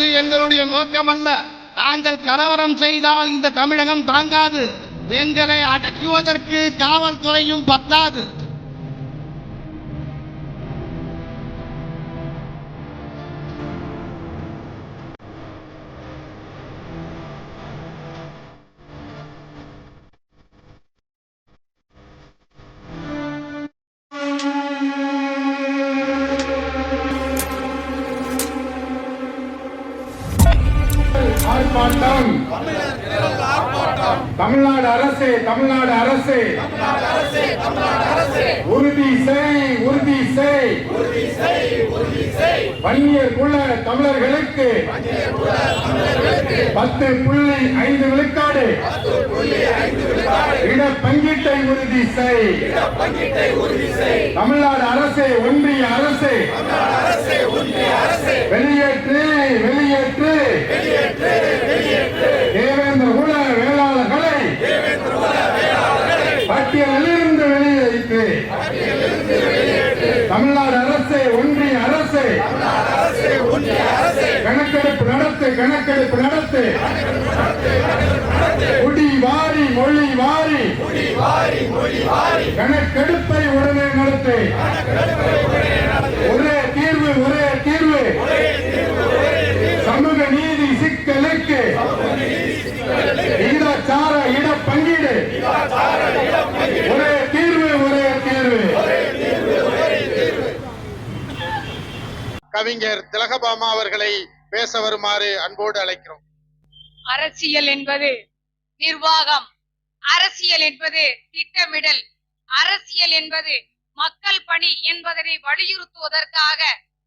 அது எங்களுடைய நோக்கமல்ல. நாங்கள் கலவரம் செய்தால் இந்த தமிழகம் தாங்காது. எங்களை அடக்குவதற்கு காவல்துறையும் பத்தாது. தமிழ்நாடு அரசு தமிழ்நாடு அரசு. உறுதி செய் உறுதி செய். வன்னியர் குல தமிழர்களுக்கு பத்து புள்ளி ஐந்து விழுக்காடு. இட பங்கீட்டை உறுதி செய். தமிழ்நாடு அரசு ஒன்றிய அரசு. வெளியேற்று வெளியேற்று தேவேந்திர குல வேளாளர்களை பட்டியலிருந்து வெளியேற்று தமிழ்நாடு அரசு ஒன்றிய அரசு கணக்கெடுப்பு நடத்து கணக்கெடுப்பு நடத்து. குடி வாரி மொழி வாரி. கணக்கெடுப்பை உடனே நடத்து ஒரே தீர்வு ஒரே தீர்வு சமூக நீதி சிக்கலுக்கு விகிதாச்சார இட பங்கீடு ஒரே தீர்வு ஒரே தீர்வு கவிஞர் திலகபாமா அவர்களை பேச வருமாறு அன்போடு அழைக்கிறோம். அரசியல் என்பது நிர்வாகம் அரசியல் என்பது திட்டமிடல் அரசியல் என்பது மக்கள் பணி என்பதனை வலியுறுத்துவதற்காக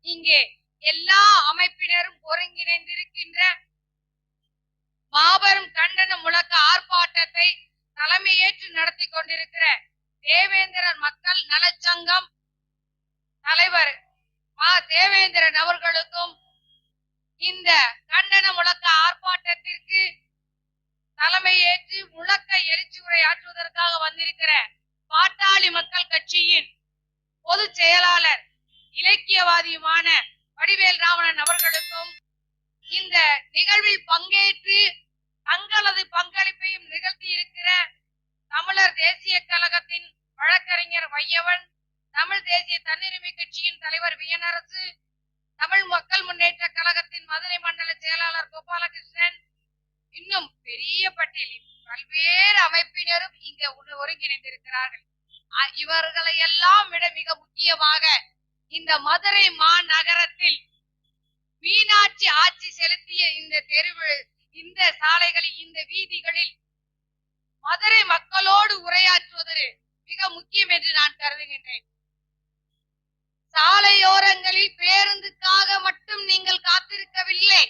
இங்கே எல்லா அமைப்பினரும் ஒருங்கிணைந்திருக்கின்ற மாபெரும் கண்டன முழக்க ஆர்ப்பாட்டத்தை தலைமையேற்று நடத்தி கொண்டிருக்கிற தேவேந்திரன் மக்கள் நலச்சங்கம் தலைவர் ஆ தேவேந்திரன் அவர்களுக்கும் இந்த கண்டன முழக்க ஆர்ப்பாட்டத்திற்கு தலைமை ஏற்று முழக்க எழுச்சி உரையாற்றுவதற்காக வந்திருக்கிற பாட்டாளி மக்கள் கட்சியின் பொதுச் செயலாளர் இலக்கியவாதியுமான வடிவேல் ராவணன் அவர்களுக்கும் இந்த நிகழ்வில் பங்கேற்று தங்களது பங்களிப்பையும் நிகழ்த்தி இருக்கிற தமிழர் தேசிய கழகத்தின் வழக்கறிஞர் வையவன் தமிழ் தேசிய தன்னுரிமை கட்சியின் தலைவர் வியனரசு தமிழ் மக்கள் முன்னேற்ற கழகத்தின் மதுரை மண்டல செயலாளர் கோபாலகிருஷ்ணன் இன்னும் பெரிய பட்டியலில் பல்வேறு அமைப்பினரும் இங்க ஒருங்கிணைந்திருக்கிறார்கள். இவர்களை எல்லாம் விட மிக முக்கியமாக இந்த மதுரை மாநகரத்தில் மீனாட்சி ஆட்சி செலுத்திய இந்த தெருவு இந்த சாலைகளில் இந்த வீதிகளில் மதுரை மக்களோடு உரையாற்றுவது மிக முக்கியம் என்று நான் கருதுகின்றேன். சாலையோரங்களில் பேருந்துக்காக மட்டும் நீங்கள் காத்திருக்கவில்லை.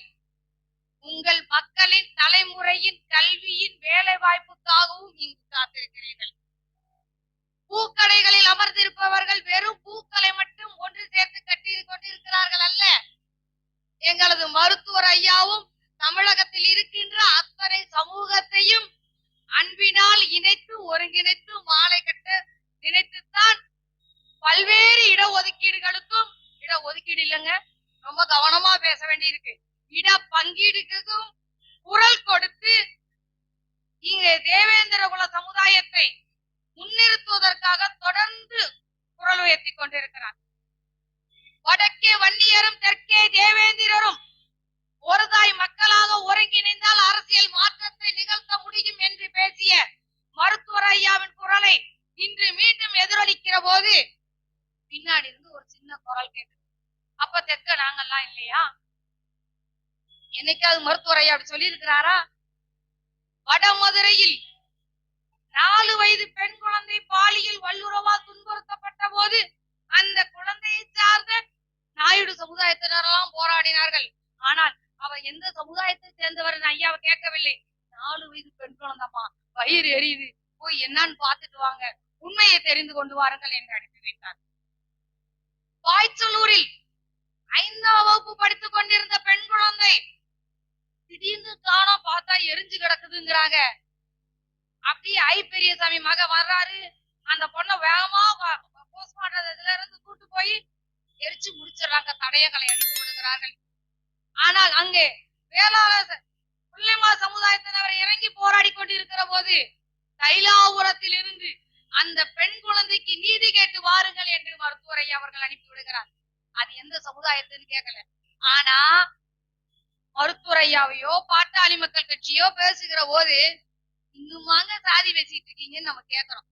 உங்கள் மக்களின் தலைமுறையின் கல்வியின் வேலை வாய்ப்புக்காகவும் இங்கு காத்திருக்கிறீர்கள். பூக்கடைகளில் அமர்ந்திருப்பவர்கள் வெறும் பூக்களை மட்டும் ஒன்று சேர்த்து கட்டி கொண்டிருக்கிறார்கள் அல்ல. எங்களது மருத்துவர் ஐயாவும் தமிழகத்தில் இருக்கின்ற அத்தனை சமூகத்தையும் அன்பினால் இணைத்து ஒருங்கிணைத்து மாலை கட்ட நினைத்துத்தான் பல்வேறு இடஒதுக்கீடுகளுக்கும் இடஒதுக்கீடு இல்லைங்க ரொம்ப கவனமா பேச வேண்டியிருக்கு. இட பங்கீடுக்கும் குரல் கொடுத்து இங்க தேவேந்திர குல சமுதாயத்தை முன்னிறுத்துவதற்காக தொடர்ந்து குரல் உயர்த்தி கொண்டிருக்கிறார். வடக்கே வன்னியரும் தெற்கே தேவேந்திரரும் ஒரு தாய் மக்களாக ஒருங்கிணைந்தால் அரசியல் மாற்றத்தை நிகழ்த்த முடியும் என்று பேசிய மருத்துவர் ஐயாவின் குரலை இன்று மீண்டும் எதிரொலிக்கிற போது பின்னாடி இருந்து ஒரு சின்ன குரல் கேட்டு அப்ப தெற்க நாங்கெல்லாம் இல்லையா? என்னைக்காவது மருத்துவரை அப்படி சொல்லி இருக்கிறாரா வடமதுரையில் நாலு வயது பெண் குழந்தை பாலியல் வல்லுறவால் துன்புறுத்தப்பட்ட போது அந்த குழந்தையை சார்ந்த நாயுடு சமுதாயத்தினரெல்லாம் போராடினார்கள். ஆனால் அவர் எந்த சமுதாயத்தை சேர்ந்தவர் ஐயாவை கேட்கவில்லை. நாலு வயது பெண் குழந்தைமா வயிறு எரியுது. போய் என்னன்னு பார்த்துட்டு வாங்க. உண்மையை தெரிந்து கொண்டு வாருங்கள் என்று அனுப்பி வைத்தார். பாய்ச்சலூரில் ஐந்தாம் வகுப்பு படித்துக் கொண்டிருந்த பெண் குழந்தை திடீர்னு காணா பார்த்தா எரிஞ்சு கிடக்குதுங்கிறாங்க. அப்படியே ஐ பெரியசாமி மக வர்றாரு. அந்த பொண்ணை வேகமா போஸ்ட்மார்டம் இதுல இருந்து கூட்டு போய் எரிச்சு முடிச்சிடுறாங்க. தடயங்களை அடித்து விடுகிறார்கள். ஆனால் அங்கே வேளாளர் பிள்ளைமா சமுதாயத்தினர் இறங்கி போராடி கொண்டிருக்கிற போது தைலாபுரத்தில் இருந்து அந்த பெண் குழந்தைக்கு நீதி கேட்டு வாருங்கள் என்று மருத்துவரை அவர்கள் அனுப்பி விடுகிறார். அது எந்த சமுதாயத்துன்னு கேட்கல ஆனா மருத்துவரையாவையோ பாட்டாளி மக்கள் கட்சியோ பேசுகிற போது இன்னுமாங்க சாதி பேசிட்டு இருக்கீங்கன்னு நம்ம கேக்குறோம்.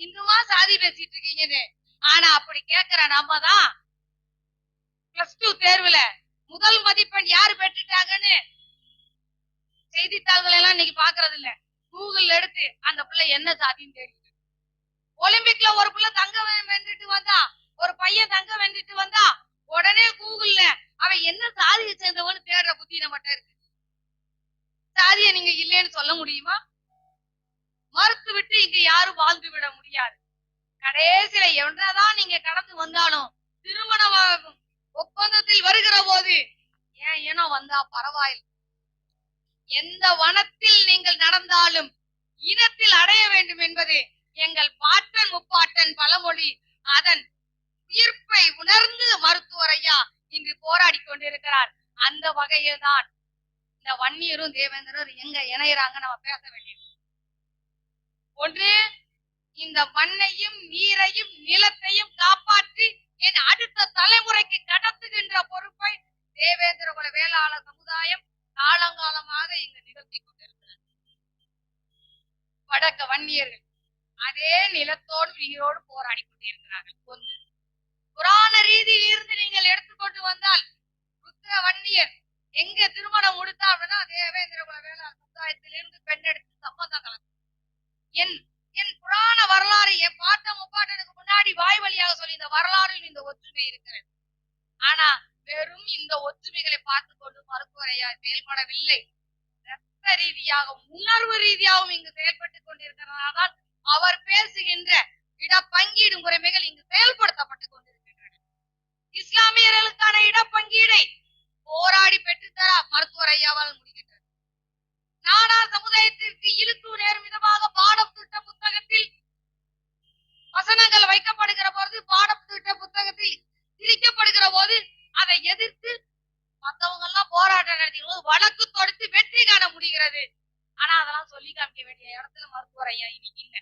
இன்னுமா சாதி பேசிட்டு இருக்கீங்கன்னு. ஆனா அப்படி கேக்குற நம்ம தான் பிளஸ் டூ தேர்வுல முதல் மதிப்பெண் யாரு பெற்றுட்டாங்கன்னு செய்தித்தாள்கள் எல்லாம் இன்னைக்கு பாக்குறது இல்ல கூகுள் எடுத்து அந்த பிள்ளை என்ன சாதின்னு தெரியும் ஒலிம்பிக்ல ஒரு பிள்ளை தங்க வென்றுட்டு வந்தா ஒரு பையன் தங்க வென்றுட்டு வந்தா உடனே கூகுள்ல அவன் என்ன சாதியை சேர்ந்தவன்னு தேடுற புத்தி நம்மகிட்ட இருக்கு. சாதிய நீங்க இல்லைன்னு சொல்ல முடியுமா? மறுத்து விட்டு இங்க யாரும் வாழ்ந்து விட முடியாது. கடைசியில என்னதான் நீங்க கடந்து வந்தாலும் திருமண ஒப்பந்தத்தில் வருகிற போது ஏன் ஏனோ வந்தா பரவாயில்லை. எந்த வனத்தில் நீங்கள் நடந்தாலும் இனத்தில் அடைய வேண்டும் என்பது எங்கள் பாட்டன் முப்பாட்டன் பழமொழி அதன் உயிர்ப்பை உணர்ந்து மருத்துவர் ஐயா இன்று போராடி கொண்டிருக்கிறார். அந்த வகையில் தான் இந்த வன்னியரும் தேவேந்திரரும் எங்க இணையறாங்க நம்ம பேச வேண்டியது. ஒன்று இந்த மண்ணையும் நீரையும் நிலத்தையும் காப்பாற்றி என் அடுத்த தலைமுறைக்கு கடத்துகின்ற பொறுப்பை தேவேந்திர குல வேளாளர் சமுதாயம் காலங்காலமாக இங்கு நிகழ்த்தி கொண்டிருக்கிறது. வடக்க வன்னியர்கள் அதே நிலத்தோடு உயிரோடு போராடி கொண்டிருக்கிறார்கள் ஒன்று புராண ரீதியில் இருந்து நீங்கள் எடுத்துக்கொண்டு வந்தால் ருத்ர வன்னியர் எங்க திருமணம் முடித்தா அப்படின்னா தேவேந்திர வேளாண் சமுதாயத்திலிருந்து பெண் எடுத்து சம்பந்தம் கலந்து என் என் புராண வரலாறு என் பாட்ட முப்பாட்டனுக்கு முன்னாடி வாய் வழியாக சொல்லி இந்த வரலாறில் இந்த ஒற்றுமை இருக்கிறது. ஆனா வெறும் இந்த ஒற்றுமைகளை பார்த்து கொண்டு மருத்துவரையா செயல்படவில்லை. ரத்த ரீதியாகவும் உணர்வு ரீதியாகவும் இங்கு செயல்பட்டுக் கொண்டிருக்கிறதுனால்தான் அவர் பேசுகின்ற இடப்பங்கீடு முறைமைகள் இங்கு செயல்படுத்தப்பட்டுக் கொண்டிருக்கின்றன. இஸ்லாமியர்களுக்கான இடப்பங்கீடை போராடி பெற்றுத்தர மருத்துவர் ஐயாவால் முடிகின்றது நானா சமுதாயத்திற்கு இழுக்கு நேரும் விதமாக பாடம் திட்ட புத்தகத்தில் வசனங்கள் வைக்கப்படுகிற பொழுது பாடம் திட்ட புத்தகத்தில் திணிக்கப்படுகிற போது அதை எதிர்த்து மத்தவங்க எல்லாம் போராட்டம் நடத்தியும் போது வழக்கு தொடுத்து வெற்றி காண முடிகிறது ஆனா அதெல்லாம் சொல்லி காமிக்க வேண்டிய இடத்துல மருத்துவர் ஐயா இன்னைக்கு இல்ல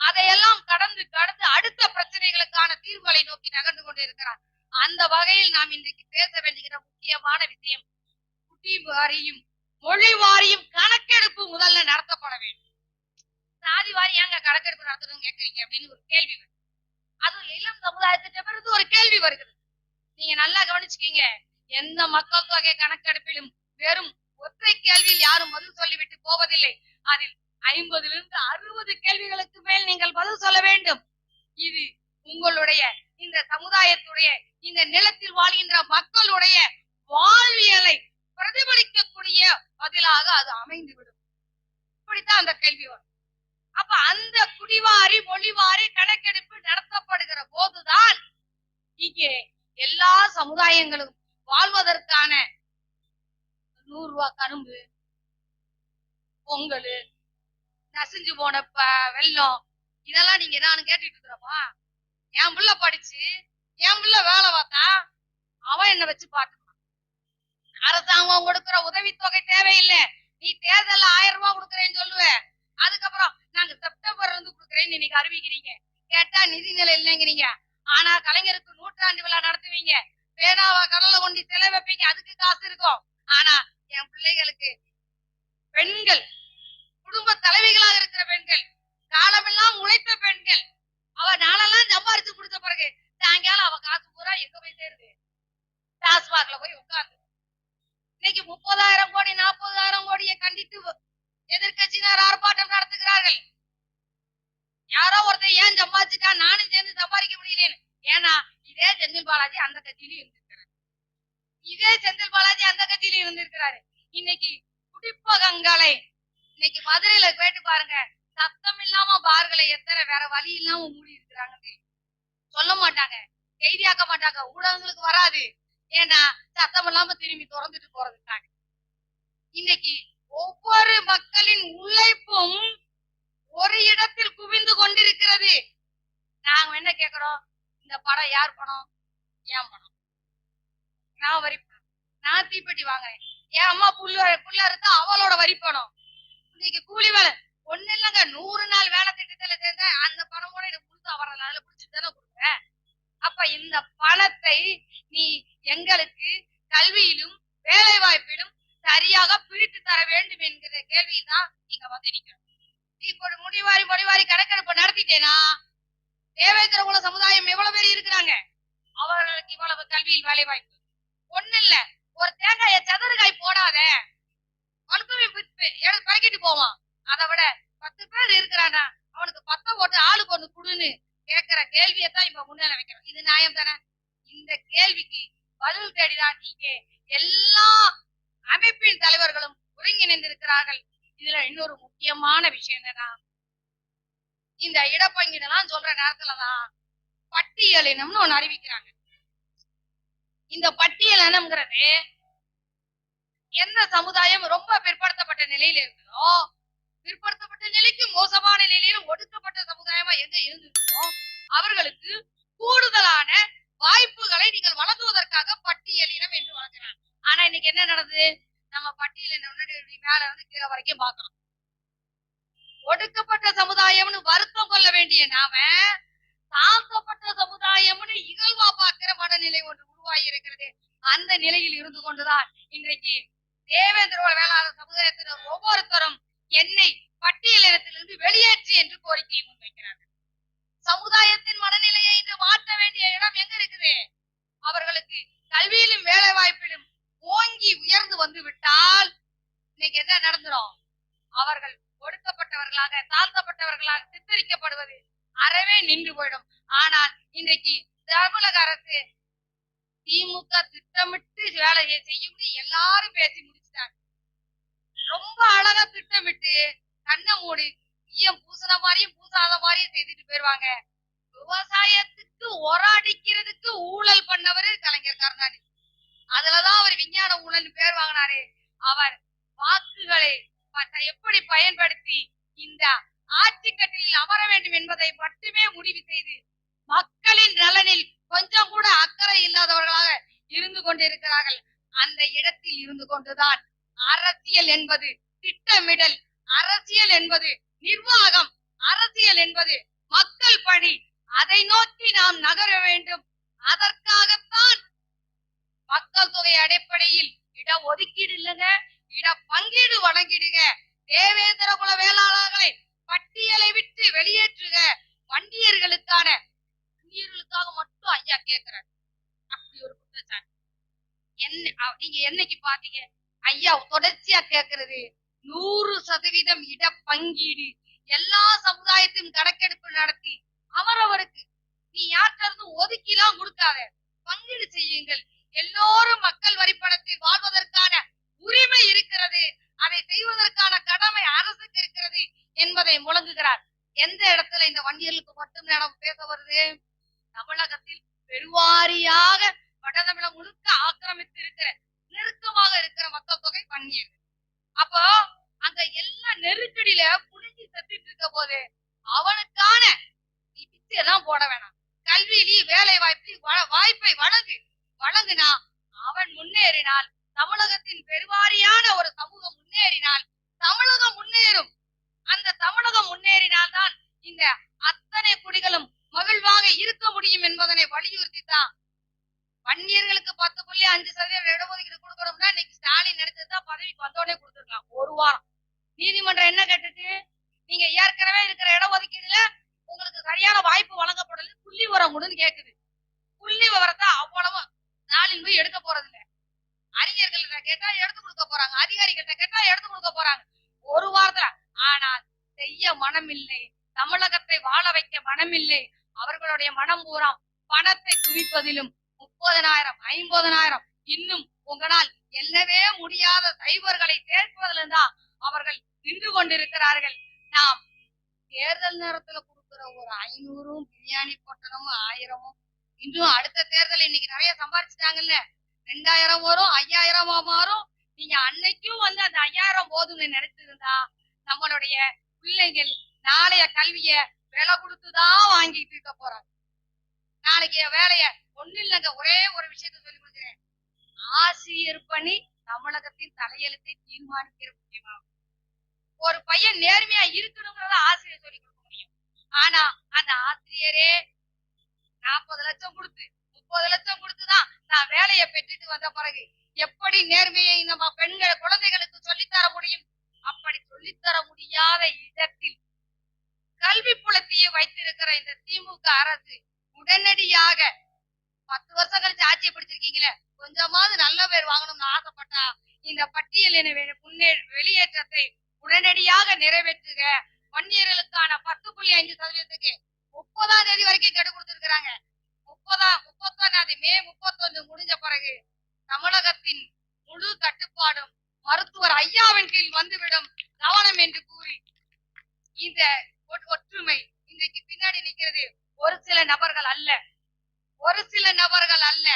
அதையெல்லாம் கடந்து கடந்து அடுத்த பிரச்சனைகளுக்கான தீர்வுகளை நோக்கி நகர்ந்து கொண்டிருக்கிறார். அந்த வகையில் நாம் இன்றைக்கு பேச வேண்டுகிற முக்கியமான விஷயம் குட்டி வாரியும் மொழி வாரியும் கணக்கெடுப்பு முதல்ல நடத்தப்பட வேண்டும். சாதி வாரி ஏங்க கணக்கெடுப்பு நடத்தணும்னு கேக்குறீங்க அப்படின்னு ஒரு கேள்வி வருது. அதுவும் இளம் சமுதாயத்திட்ட ஒரு கேள்வி வருகிறது. நீங்க நல்லா கவனிச்சுக்கீங்க. எந்த மக்கள் தொகை கணக்கெடுப்பிலும் வெறும் ஒற்றை கேள்வியில் யாரும் பதில் சொல்லிவிட்டு போவதில்லை. அதில் ஐம்பதிலிருந்து அறுபது கேள்விகளுக்கு மேல் நீங்கள் பதில் சொல்ல வேண்டும். இது உங்களுடைய இந்த சமுதாயத்துடைய இந்த நிலத்தில் வாழ்கின்ற மக்களுடைய வாழ்வியலை பிரதிபலிக்கக்கூடிய பதிலாக அது அமைந்துவிடும். இப்படித்தான் அந்த கேள்வி வரும். அப்ப அந்த குடிவாரி மொழிவாரி கணக்கெடுப்பு நடத்தப்படுகிற போதுதான் இங்கே எல்லா சமுதாயங்களும் வாழ்வதற்கான நூறு ரூபாய் கரும்பு பொங்கல் நசிஞ்சு போன ப- வெள்ளம் இதெல்லாம் நீங்க என்னன்னு கேட்டுட்டு இருக்கிறோமா? என் புள்ள படிச்சு என் புள்ள வேலை பார்த்தா அவன் என்ன வச்சு பாத்துப்பான் அரசாங்கம் உதவி உதவித்தொகை தேவையில்லை. நீ தேர்தல் ஆயிரம் ரூபாய் கொடுக்குறேன்னு சொல்லுவ. அதுக்கப்புறம் நாங்க செப்டம்பர்ல இருந்து கொடுக்குறேன்னு இன்னைக்கு அறிவிக்கிறீங்க. கேட்டா நிதி நிலை இல்லைங்கிறீங்க. ஆனா கலைஞருக்கு நூற்றாண்டு விழா நடத்துவீங்க. பேனாவா கடல்ல கொண்டு செலவு வைப்பீங்க. அதுக்கு காசு இருக்கும். ஆனா என் பிள்ளைகளுக்கு பெண்கள் காசு பூரா எங்க போய் சேருது? டாஸ்மாக்ல போய் உட்கார்ந்து. இன்னைக்கு முப்பதாயிரம் கோடி நாற்பதாயிரம் கோடியை கண்டித்து எதிர்கட்சியினர் ஆர்ப்பாட்டம் நடத்துகிறார்கள். யாரோ ஒருத்தர் ஏன் சம்பாதிச்சுட்டா நானும் சேர்ந்து சம்பாதிக்க முடியலேன்னு? ஏன்னா இதே செந்தில் பாலாஜி அந்த கட்சியிலும் இருந்திருக்கிறாரு. இதே செந்தில் பாலாஜி அந்த கட்சியிலும் இருந்திருக்கிறாரு. இன்னைக்கு குடிப்பகங்களை இன்னைக்கு மதுரையில கேட்டு பாருங்க. சத்தம் இல்லாம பார்களை எத்தனை வேற வழி இல்லாம மூடி இருக்கிறாங்க சொல்ல மாட்டாங்க. செய்தியாக்க மாட்டாங்க. ஊடகங்களுக்கு வராது. ஏன்னா சத்தம் இல்லாம திரும்பி திறந்துட்டு போறதுக்காக. இன்னைக்கு ஒவ்வொரு மக்களின் உழைப்பும் ஒரு இடத்தில் குவிந்து கொண்டிருக்கிறது. நாங்க என்ன கேக்குறோம் இந்த படம் யார் படம்? ஏன் படம். நான் வரி நான் தீப்பெட்டி வாங்குறேன். என் அம்மா புல்லு புள்ள இருந்தா அவளோட வரி பணம் இன்னைக்கு கூலி வேலை. ஒண்ணு இல்லைங்க. நூறு நாள் வேலை திட்டத்துல சேர்ந்த அந்த பணம் கூட எனக்கு கொடுத்து அவரை நாள் பிடிச்சிட்டு தானே இந்த பணத்தை நீ எங்களுக்கு கல்வியிலும் வேலை வாய்ப்பிலும் சரியாக பிரித்து தர வேண்டும் என்கிற கேள்விதான் நீங்க வந்து நீ இப்போ முடிவாரி முடிவாரி கணக்கெடுப்பு நடத்திட்டேனா? தேவேந்திர குல சமுதாயம் எவ்வளவு பேர் இருக்கிறாங்க? அவர்களுக்கு இவ்வளவு கல்வியில் வேலை வாய்ப்பு ஒண்ணு இல்ல. ஒரு தேங்காய சதுரகாய் போடாத. வலுக்கவே பறக்கிட்டு போவான். அதை விட பத்து பேர் இருக்கிறானா? அவனுக்கு பத்த போட்டு ஆளுக்கு ஒண்ணு குடுன்னு கேட்கிற கேள்வியை தான் இப்ப முன்னால வைக்கிறோம். இது நியாயம் தானே? இந்த கேள்விக்கு பதில் தேடிதான் நீங்க எல்லா அமைப்பின் தலைவர்களும் ஒருங்கிணைந்திருக்கிறார்கள். இதுல இன்னொரு முக்கியமான விஷயம் என்னன்னா இந்த இடப்பங்கீடெல்லாம் சொல்ற நேரத்துலதான் பட்டியலினம்னு ஒண்ணு அறிவிக்கிறாங்க. இந்த பட்டியலினம்ங்கிறது எந்த சமுதாயம் ரொம்ப பிற்படுத்தப்பட்ட நிலையில இருக்குதோ பிற்படுத்தப்பட்ட நிலைக்கு மோசமான நிலையிலும் ஒடுக்கப்பட்ட சமுதாயமா எங்க இருந்துச்சோ அவர்களுக்கு கூடுதலான வாய்ப்புகளை நீங்கள் வழங்குவதற்காக பட்டியலினம் என்று வழங்குறாங்க. ஆனா இன்னைக்கு என்ன நடந்தது நம்ம பட்டியலின் மேல வந்து கீழே வரைக்கும் பாக்குறோம் ஒடுக்கப்பட்ட சமுதாயம்னு வருத்தம் கொள்ள வேண்டிய நாம தாழ்த்தப்பட்ட சமுதாயம்னு இகழ்வா பார்க்கிற மனநிலை ஒன்று உருவாகி இருக்கிறது. அந்த நிலையில் இருந்து கொண்டுதான் இன்றைக்கு தேவேந்திரோட வேளாண் சமுதாயத்தினர் ஒவ்வொருத்தரும் என்னை பட்டியலிடத்திலிருந்து வெளியேற்று என்று கோரிக்கை முன்வைக்கிறார்கள். சமுதாயத்தின் மனநிலையை இன்று மாற்ற வேண்டிய இடம் எங்க இருக்குது? அவர்களுக்கு கல்வியிலும் வேலை வாய்ப்பிலும் ஓங்கி உயர்ந்து வந்து விட்டால் இன்னைக்கு என்ன நடந்துடும் அவர்கள் ஒடுக்கப்பட்டவர்களாக தாழ்த்தப்பட்டவர்களாக சித்தரிக்கப்படுவது அறவே நின்று போயிடும். ஆனால் இன்றைக்கு தமிழக அரசு திமுக திட்டமிட்டு வேலையை செய்யும் எல்லாரும் பேசி முடிச்சிட்டாங்க ரொம்ப அழகா திட்டமிட்டு கண்ணை மூடி ஈயம் பூசின மாதிரியும் பூசாத மாதிரியும் செய்துட்டு போயிருவாங்க. விவசாயத்துக்கு ஒராடிக்கிறதுக்கு ஊழல் பண்ணவரு கலைஞர் கருணாநிதி. அதுலதான் அவர் விஞ்ஞான ஊழல் பேர் வாங்கினாரு. அவர் வாக்குகளை எப்படி பயன்படுத்தி இந்த ஆட்சி கட்டிலில் அமர வேண்டும் என்பதை மட்டுமே முடிவு செய்து மக்களின் நலனில் கொஞ்சம் கூட அக்கறை இல்லாதவர்களாக இருந்து கொண்டிருக்கிறார்கள். அந்த இடத்தில் இருந்து கொண்டுதான் அரசியல் என்பது திட்டமிடல் அரசியல் என்பது நிர்வாகம் அரசியல் என்பது மக்கள் பணி. அதை நோக்கி நாம் நகர வேண்டும். அதற்காகத்தான் மக்கள் தொகை அடிப்படையில் இட ஒதுக்கீடு இல்லைங்க இட பங்கீடு வழங்கிடுங்க. தேவேந்திர குல வேளாளர்களை பட்டியலை விட்டு வெளியேற்றுக. வண்டியர்களுக்கான வண்டியர்களுக்காக மட்டும் ஐயா கேட்கிறார் அப்படி ஒரு குற்றச்சாட்டு. என்ன நீங்க என்னைக்கு பாத்தீங்க? ஐயா தொடர்ச்சியா கேக்குறது. நூறு சதவீதம் இட பங்கீடு. எல்லா சமுதாயத்தையும் கணக்கெடுப்பு நடத்தி அவரவருக்கு நீ யார்கிட்ட இருந்து ஒதுக்கிலாம் கொடுக்காத. பங்கீடு செய்யுங்கள். எல்லோரும் மக்கள் வரிப்பணத்தில் வாழ்வதற்கான உரிமை இருக்கிறது. அதை செய்வதற்கான கடமை அரசுக்கு இருக்கிறது என்பதை முழங்குகிறார். எந்த இடத்துல இந்த வன்னியர்களுக்கு மட்டும் பேச வருது? தமிழகத்தில் பெருவாரியாக வடதமிழகம் முழுக்க ஆக்கிரமித்து இருக்கிற நெருக்கமாக இருக்கிற மக்கள் தொகை வன்னியர்கள் அப்போ அங்க எல்லா நெருக்கடியில புடிஞ்சு செத்துட்டு இருக்க போது அவனுக்கான நீ பிச்சை எல்லாம் போட வேணாம் கல்வியிலேயே வேலை வாய்ப்பு வாய்ப்பை வழங்கு வழங்குனா அவன் முன்னேறினால் தமிழகத்தின் பெருவாரியான ஒரு சமூகம் முன்னேறினால் தமிழகம் முன்னேறும் அந்த தமிழகம் முன்னேறினால்தான் இந்த அத்தனை குடிகளும் மகிழ்வாக இருக்க முடியும் என்பதனை வலியுறுத்தி தான் வன்னியர்களுக்கு பத்து புள்ளி அஞ்சு சதவீதம் இடஒதுக்கீடு கொடுக்கணும்னா இன்னைக்கு ஸ்டாலின் இன்னைக்கு பதவிக்கு வந்தோடனே கொடுத்துருக்கலாம் ஒரு வாரம். நீதிமன்றம் என்ன கேட்டுச்சு? நீங்க ஏற்கனவே இருக்கிற இடஒதுக்கீடுல உங்களுக்கு சரியான வாய்ப்பு வழங்கப்படல. புள்ளி விவரம் கொடுன்னு கேக்குது. புள்ளி விவரத்தை அவ்வளவு நாளின் போய் எடுக்க போறது இல்லை அறிஞர்கள்ட்ட கேட்டா எடுத்து கொடுக்க போறாங்க. அதிகாரிகள்ட்ட கேட்டா எடுத்து கொடுக்க போறாங்க. ஒரு வாரத்துல. ஆனால் செய்ய மனமில்லை. தமிழகத்தை வாழ வைக்க மனமில்லை. அவர்களுடைய மனம் பூரா பணத்தை குவிப்பதிலும் முப்பதனாயிரம் ஐம்பதனாயிரம் இன்னும் உங்களால் எல்லவே முடியாத சைபர்களை சேர்ப்பதில் தான் அவர்கள் நின்று கொண்டிருக்கிறார்கள். நாம் தேர்தல் நேரத்துல கொடுக்கிற ஒரு ஐநூறும் பிரியாணி பொட்டணமும் ஆயிரமும் இன்னும் அடுத்த தேர்தல் இன்னைக்கு நிறைய சம்பாரிச்சிட்டாங்கல்ல. ரெண்டாயிரம் வரும் ஐயாயிரமா மாறும். நீங்க அன்னைக்கும் வந்து அந்த ஐயாயிரம் போதும்னு நினைச்சிருந்தா நம்மளுடைய பிள்ளைகள் நாளைய கல்விய விலை கொடுத்துதான் வாங்கிட்டு இருக்க போறாங்க. நாளைக்கு வேலைய ஒண்ணு இல்லைங்க ஒரே ஒரு விஷயத்த சொல்லி ஆசிரியர் பணி தமிழகத்தின் தலையெழுத்தை தீர்மானிக்கிற முக்கியமாகும் ஒரு பையன் நேர்மையா இருக்கணுங்கிறத ஆசிரியர் சொல்லி கொடுக்க முடியும். ஆனா அந்த ஆசிரியரே நாற்பது லட்சம் கொடுத்து முப்பது லட்சம் கொடுத்துதான் நான் வேலையை பெற்றுட்டு வந்த பிறகு எப்படி நேர்மையை நம்ம பெண்கள் குழந்தைகளுக்கு சொல்லித்தர முடியும்? அப்படி சொல்லித்தர முடியாத இடத்தில் கல்வி புலத்தையே வைத்திருக்கிற இந்த திமுக அரசு உடனடியாக பத்து வருஷம் கழிச்சு ஆட்சியை பிடிச்சிருக்கீங்களே? கொஞ்சமாவது நல்ல பேர் வாங்கணும்னு ஆசைப்பட்டா இந்த பட்டியலின முன்னே வெளியேற்றத்தை உடனடியாக நிறைவேற்றுக. வன்னியர்களுக்கான பத்து புள்ளி அஞ்சு சதவீதத்துக்கு முப்பதாம் தேதி வரைக்கும் கெடு கொடுத்திருக்கிறாங்க. முப்பதாம் முப்பத்தொன்னாம் தேதி மே முப்பத்தொன்னு முடிஞ்ச பிறகு தமிழகத்தின் முழு கட்டுப்பாடும் மருத்துவர் ஐயாவின் கீழ் வந்துவிடும் கவனம் என்று கூறி இந்த ஒற்றுமை இன்றைக்கு பின்னாடி நிக்கிறது ஒரு சில நபர்கள் அல்ல. ஒரு சில நபர்கள் அல்ல.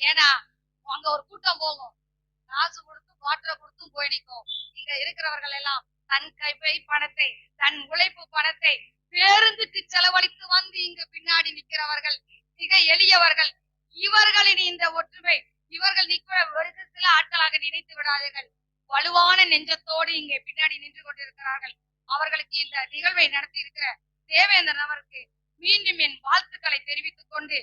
ஏன்னா அங்க ஒரு கூட்டம் போகும். காசு கொடுத்து வாட்டரை கொடுத்தும் போய் நிற்கும் இங்க இருக்கிறவர்கள் எல்லாம் தன் கைப்பை பணத்தை தன் உழைப்பு பணத்தை பேருந்துக்கு செலவழித்து வந்து இங்கு பின்னாடி நிற்கிறவர்கள் மிக எளியவர்கள். இவர்களின் இந்த ஒற்றுமை இவர்கள் நிற்கிற வருஷத்துல சில ஆட்களாக நினைத்து விடாதீர்கள். வலுவான நெஞ்சத்தோடு இங்கே பின்னாடி நின்று கொண்டிருக்கிறார்கள். அவர்களுக்கு இந்த நிகழ்வை நடத்தி இருக்கிற தேவேந்திரன் அவருக்கு மீண்டும் என் வாழ்த்துக்களை தெரிவித்துக் கொண்டு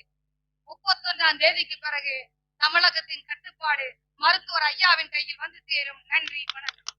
முப்பத்தொன்றாம் தேதிக்கு பிறகு தமிழகத்தின் கட்டுப்பாடு மருத்துவர் ஐயாவின் கையில் வந்து சேரும். நன்றி வணக்கம்.